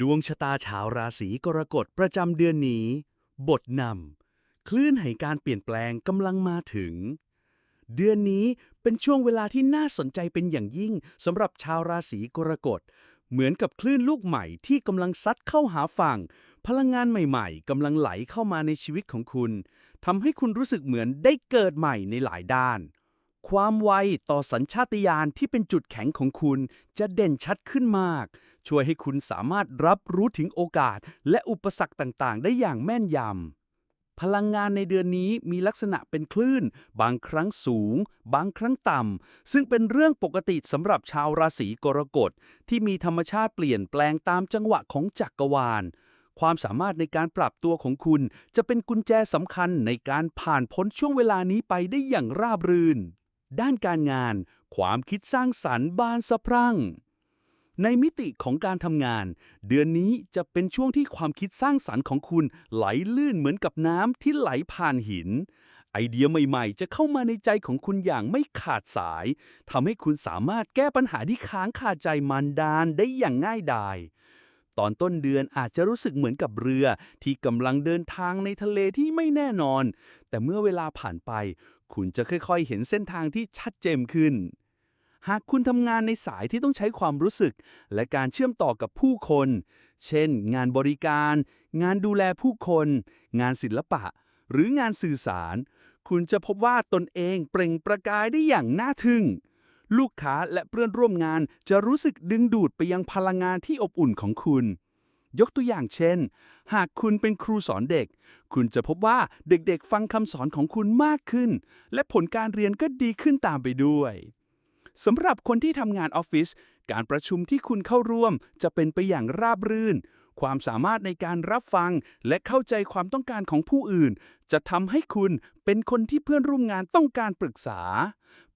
ดวงชะตาชาวราศีกรกฎประจำเดือนนี้ บทนำคลื่นแห่งการเปลี่ยนแปลงกำลังมาถึง เดือนนี้เป็นช่วงเวลาที่น่าสนใจเป็นอย่างยิ่งสำหรับชาวราศีกรกฎ เหมือนกับคลื่นลูกใหม่ที่กำลังซัดเข้าหาฝั่ง พลังงานใหม่ๆกำลังไหลเข้ามาในชีวิตของคุณทำให้คุณรู้สึกเหมือนได้เกิดใหม่ในหลายด้าน ความไวต่อสัญชาตญาณที่เป็นจุดแข็งของคุณจะเด่นชัดขึ้นมาก ช่วยให้คุณสามารถรับรู้ถึงโอกาส และอุปสรรคต่างๆ ได้อย่างแม่นยำ พลังงานในเดือนนี้มีลักษณะเป็นคลื่น บางครั้งสูง บางครั้งต่ำ ซึ่งเป็นเรื่องปกติสำหรับชาวราศีกรกฎที่มีธรรมชาติเปลี่ยนแปลงตามจังหวะของจักรวาลความสามารถในการปรับตัวของคุณจะเป็นกุญแจสำคัญในการผ่านพ้นช่วงเวลานี้ไปได้อย่างราบรื่น ด้านการงาน ความคิดสร้างสรรค์บานสะพรั่ง ในมิติของการทำงาน เดือนนี้จะเป็นช่วงที่ความคิดสร้างสรรค์ของคุณไหลลื่นเหมือนกับน้ำที่ไหลผ่านหิน ไอเดียใหม่ๆ จะเข้ามาในใจของคุณอย่างไม่ขาดสายทำให้คุณสามารถแก้ปัญหาที่ค้างคาใจมันดานได้อย่างง่ายดายตอนต้นเดือนอาจจะรู้สึกเหมือนกับเรือที่กำลังเดินทางในทะเลที่ไม่แน่นอน แต่เมื่อเวลาผ่านไป คุณจะค่อยๆ เห็นเส้นทางที่ชัดเจนขึ้น หากคุณทำงานในสายที่ต้องใช้ความรู้สึก และการเชื่อมต่อกับผู้คน เช่น งานบริการ งานดูแลผู้คน งานศิลปะ หรืองานสื่อสาร คุณจะพบว่าตนเองเปล่งประกายได้อย่างน่าทึ่ง ลูกค้าและเพื่อนร่วมงานจะรู้สึกดึงดูดไปยังพลังงานที่อบอุ่นของคุณ ยกตัวอย่างเช่น หากคุณเป็นครูสอนเด็ก คุณจะพบว่าเด็กๆ ฟังคำสอนของคุณมากขึ้น และผลการเรียนก็ดีขึ้นตามไปด้วยสำหรับคนที่ทำงานออฟฟิศการประชุมที่คุณเข้าร่วมจะเป็นไปอย่างราบรื่น ความสามารถในการรับฟัง และเข้าใจความต้องการของผู้อื่น จะทำให้คุณเป็นคนที่เพื่อนร่วมงานต้องการปรึกษา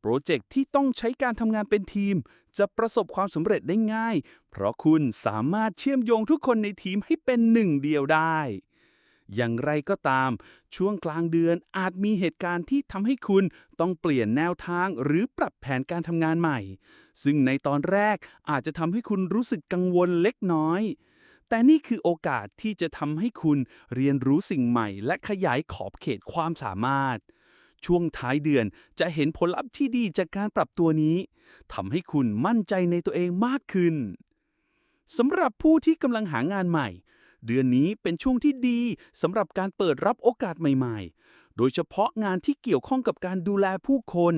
โปรเจกต์ที่ต้องใช้การทำงานเป็นทีม จะประสบความสำเร็จได้ง่าย เพราะคุณสามารถเชื่อมโยงทุกคนในทีมให้เป็นหนึ่งเดียวได้อย่างไรก็ตาม ช่วงกลางเดือนอาจมีเหตุการณ์ที่ทำให้คุณต้องเปลี่ยนแนวทางหรือปรับแผนการทำงานใหม่ ซึ่งในตอนแรกอาจจะทำให้คุณรู้สึกกังวลเล็กน้อย แต่นี่คือโอกาสที่จะทำให้คุณเรียนรู้สิ่งใหม่และขยายขอบเขตความสามารถ ช่วงท้ายเดือนจะเห็นผลลัพธ์ที่ดีจากการปรับตัวนี้ทำให้คุณมั่นใจในตัวเองมากขึ้นสำหรับผู้ที่กำลังหางานใหม่ เดือนนี้เป็นช่วงที่ดีสำหรับการเปิดรับโอกาสใหม่ๆ โดยเฉพาะงานที่เกี่ยวข้องกับการดูแลผู้คน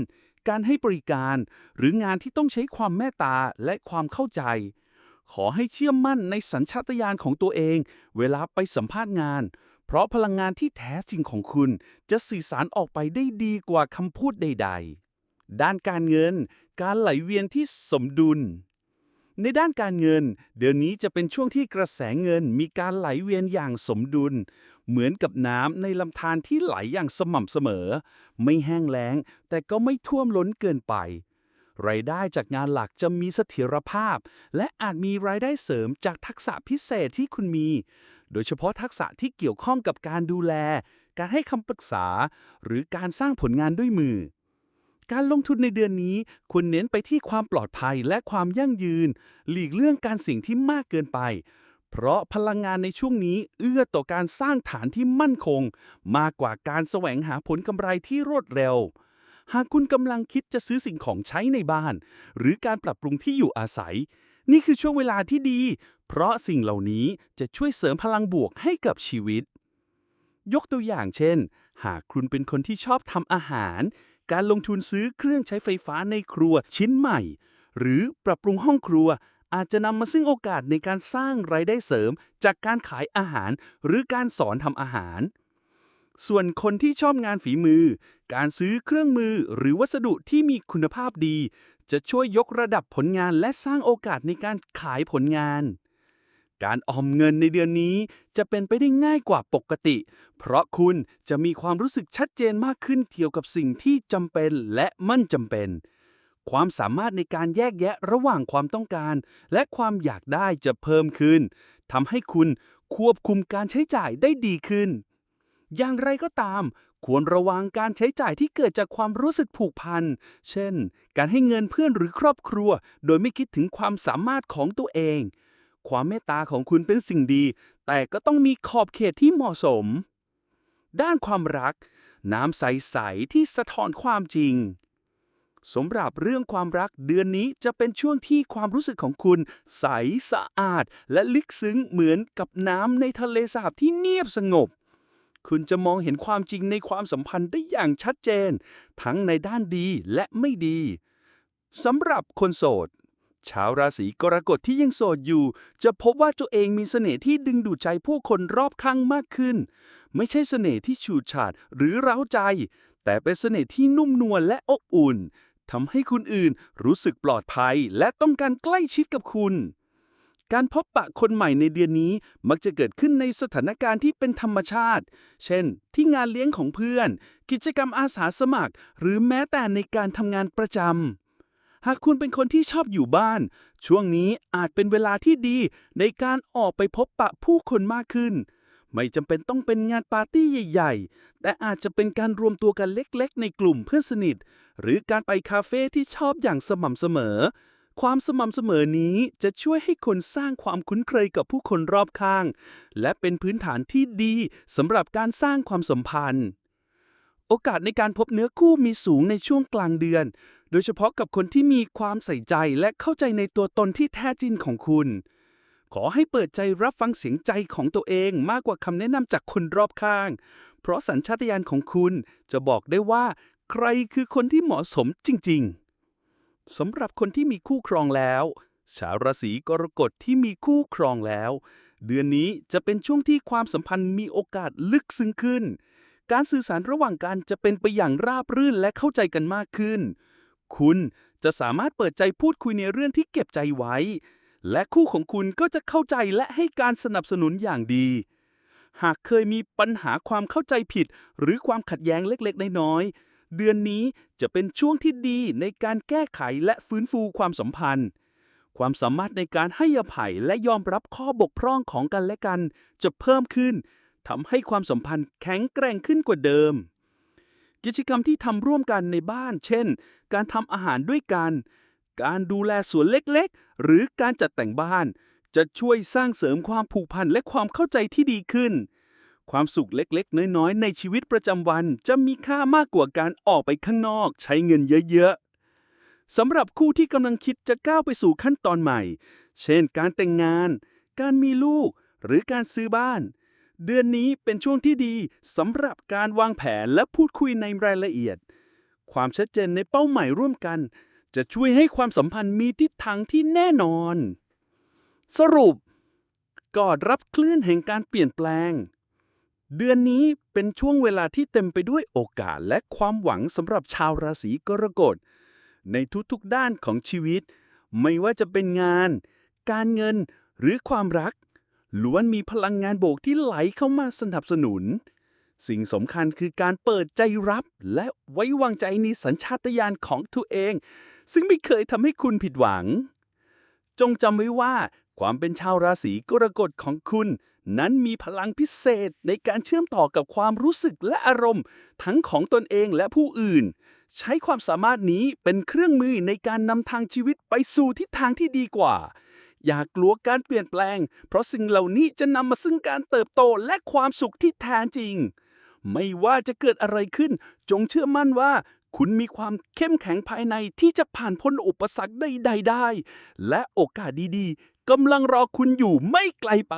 การให้บริการ หรืองานที่ต้องใช้ความเมตตาและความเข้าใจ ขอให้เชื่อมั่นในสัญชาตญาณของตัวเอง เวลาไปสัมภาษณ์งาน เพราะพลังงานที่แท้จริงของคุณ จะสื่อสารออกไปได้ดีกว่าคำพูดใด ๆ ด้านการเงิน การไหลเวียนที่สมดุล ในด้านการเงิน เดือนนี้จะเป็นช่วงที่กระแสเงินมีการไหลเวียนอย่างสมดุล เหมือนกับน้ำในลำธารที่ไหลอย่างสม่ำเสมอ ไม่แห้งแล้ง แต่ก็ไม่ท่วมล้นเกินไป รายได้จากงานหลักจะมีเสถียรภาพ และอาจมีรายได้เสริมจากทักษะพิเศษที่คุณมี โดยเฉพาะทักษะที่เกี่ยวข้องกับการดูแล การให้คำปรึกษา หรือการสร้างผลงานด้วยมือ การลงทุนในเดือนนี้ควรเน้นไปที่ความปลอดภัยและความยั่งยืน หลีกเลี่ยงการเสี่ยงที่มากเกินไป เพราะพลังงานในช่วงนี้เอื้อต่อการสร้างฐานที่มั่นคง มากกว่าการแสวงหาผลกำไรที่รวดเร็ว หากคุณกำลังคิดจะซื้อสิ่งของใช้ในบ้าน หรือการปรับปรุงที่อยู่อาศัย นี่คือช่วงเวลาที่ดี เพราะสิ่งเหล่านี้จะช่วยเสริมพลังบวกให้กับชีวิต ยกตัวอย่างเช่น หากคุณเป็นคนที่ชอบทำอาหาร การลงทุนซื้อเครื่องใช้ไฟฟ้าในครัวชิ้นใหม่ หรือปรับปรุงห้องครัวอาจจะนำมาซึ่งโอกาสในการสร้างรายได้เสริม จากการขายอาหาร หรือการสอนทำอาหาร ส่วนคนที่ชอบงานฝีมือ การซื้อเครื่องมือหรือวัสดุที่มีคุณภาพดี จะช่วยยกระดับผลงานและสร้างโอกาสในการขายผลงาน การออมเงินในเดือนนี้จะเป็นไปได้ง่ายกว่าปกติ เพราะคุณจะมีความรู้สึกชัดเจนมากขึ้นเกี่ยวกับสิ่งที่จำเป็นและมั่นจำเป็น ความสามารถในการแยกแยะระหว่างความต้องการ และความอยากได้จะเพิ่มขึ้นทำให้คุณควบคุมการใช้จ่ายได้ดีขึ้น อย่างไรก็ตาม ควรระวังการใช้จ่ายที่เกิดจากความรู้สึกผูกพัน เช่น การให้เงินเพื่อนหรือครอบครัว โดยไม่คิดถึงความสามารถของตัวเอง ความเมตตาของคุณเป็นสิ่งดี แต่ก็ต้องมีขอบเขตที่เหมาะสม ด้านความรัก น้ำใส ๆ ที่สะท้อนความจริงสำหรับเรื่องความรักเดือนนี้จะเป็นช่วงที่ความรู้สึกของคุณ ใสสะอาด และลึกซึ้งเหมือนกับน้ำในทะเลสาบที่เงียบสงบ คุณจะมองเห็นความจริงในความสัมพันธ์ได้อย่างชัดเจน ทั้งในด้านดีและไม่ดีสำหรับคนโสด ชาวราศีกรกฎที่ยังโสดอยู่ จะพบว่าตัวเองมีเสน่ห์ที่ดึงดูดใจผู้คนรอบข้างมากขึ้น ไม่ใช่เสน่ห์ที่ฉูดฉาดหรือเร้าใจ แต่เป็นเสน่ห์ที่นุ่มนวลและอบอุ่นทำให้คุณอื่นรู้สึกปลอดภัยและต้องการใกล้ชิดกับคุณ การพบปะคนใหม่ในเดือนนี้มักจะเกิดขึ้นในสถานการณ์ที่เป็นธรรมชาติ เช่น ที่งานเลี้ยงของเพื่อน กิจกรรมอาสาสมัคร หรือแม้แต่ในการทำงานประจำ หากคุณเป็นคนที่ชอบอยู่บ้าน ช่วงนี้อาจเป็นเวลาที่ดีในการออกไปพบปะผู้คนมากขึ้น ไม่จำเป็นต้องเป็นงานปาร์ตี้ใหญ่ ๆ แต่อาจจะเป็นการรวมตัวกันเล็ก ๆ ในกลุ่มเพื่อนสนิท หรือการไปคาเฟ่ที่ชอบอย่างสม่ำเสมอ ความสม่ำเสมอนี้จะช่วยให้คนสร้างความคุ้นเคยกับผู้คนรอบข้าง และเป็นพื้นฐานที่ดีสำหรับการสร้างความสัมพันธ์ โอกาสในการพบเนื้อคู่มีสูงในช่วงกลางเดือน โดยเฉพาะกับคนที่มีความใส่ใจและเข้าใจในตัวตนที่แท้จริงของคุณ ขอให้เปิดใจรับฟังเสียงใจของตัวเองมากกว่าคำแนะนำจากคนรอบข้าง เพราะสัญชาตญาณของคุณจะบอกได้ว่า ใครคือคนที่เหมาะสมจริง ๆ สำหรับคนที่มีคู่ครองแล้ว ชาวราศีกรกฎที่มีคู่ครองแล้ว เดือนนี้จะเป็นช่วงที่ความสัมพันธ์มีโอกาสลึกซึ้งขึ้น การสื่อสารระหว่างกันจะเป็นไปอย่างราบรื่นและเข้าใจกันมากขึ้น คุณจะสามารถเปิดใจพูดคุยในเรื่องที่เก็บใจไว้ และคู่ของคุณก็จะเข้าใจและให้การสนับสนุนอย่างดี หากเคยมีปัญหาความเข้าใจผิด หรือความขัดแย้งเล็กๆ น้อยๆ เดือนนี้จะเป็นช่วงที่ดีในการแก้ไขและฟื้นฟูความสัมพันธ์ ความสามารถในการให้อภัยและยอมรับข้อบกพร่องของกันและกัน จะเพิ่มขึ้นทำให้ความสัมพันธ์แข็งแกร่งขึ้นกว่าเดิม กิจกรรมที่ทำร่วมกันในบ้าน เช่น การทำอาหารด้วยกัน การดูแลสวนเล็กๆ หรือการจัดแต่งบ้าน จะช่วยสร้างเสริมความผูกพันและความเข้าใจที่ดีขึ้น ความสุขเล็กๆ น้อยๆ ในชีวิตประจำวันจะมีค่ามากกว่าการออกไปข้างนอกใช้เงินเยอะๆสำหรับคู่ที่กำลังคิดจะก้าวไปสู่ขั้นตอนใหม่ เช่น การแต่งงาน การมีลูก หรือการซื้อบ้าน เดือนนี้เป็นช่วงที่ดีสำหรับการวางแผนและพูดคุยในรายละเอียด ความชัดเจนในเป้าหมายร่วมกัน จะช่วยให้ความสัมพันธ์มีทิศทางที่แน่นอน สรุป กอดรับคลื่นแห่งการเปลี่ยนแปลง เดือนนี้เป็นช่วงเวลาที่เต็มไปด้วยโอกาสและความหวังสำหรับชาวราศีกรกฎ ในทุกๆด้านของชีวิต ไม่ว่าจะเป็นงาน การเงินหรือความรัก ล้วนมีพลังงานโบกที่ไหลเข้ามาสนับสนุน สิ่งสำคัญคือการเปิดใจรับและไว้วางใจในสัญชาตญาณของตัวเอง ซึ่งไม่เคยทำให้คุณผิดหวัง จงจำไว้ว่า ความเป็นชาวราศีกรกฎของคุณ นั้นมีพลังพิเศษในการเชื่อมต่อกับความรู้สึกและอารมณ์ ทั้งของตนเองและผู้อื่น ใช้ความสามารถนี้เป็นเครื่องมือในการนำทางชีวิตไปสู่ทิศทางที่ดีกว่า อย่ากลัวการเปลี่ยนแปลง เพราะสิ่งเหล่านี้จะนำมาซึ่งการเติบโตและความสุขที่แท้จริง ไม่ว่าจะเกิดอะไรขึ้น จงเชื่อมั่นว่าคุณมีความเข้มแข็งภายในที่จะผ่านพ้นอุปสรรคใดๆได้ และโอกาสดีๆกำลังรอคุณอยู่ไม่ไกลไป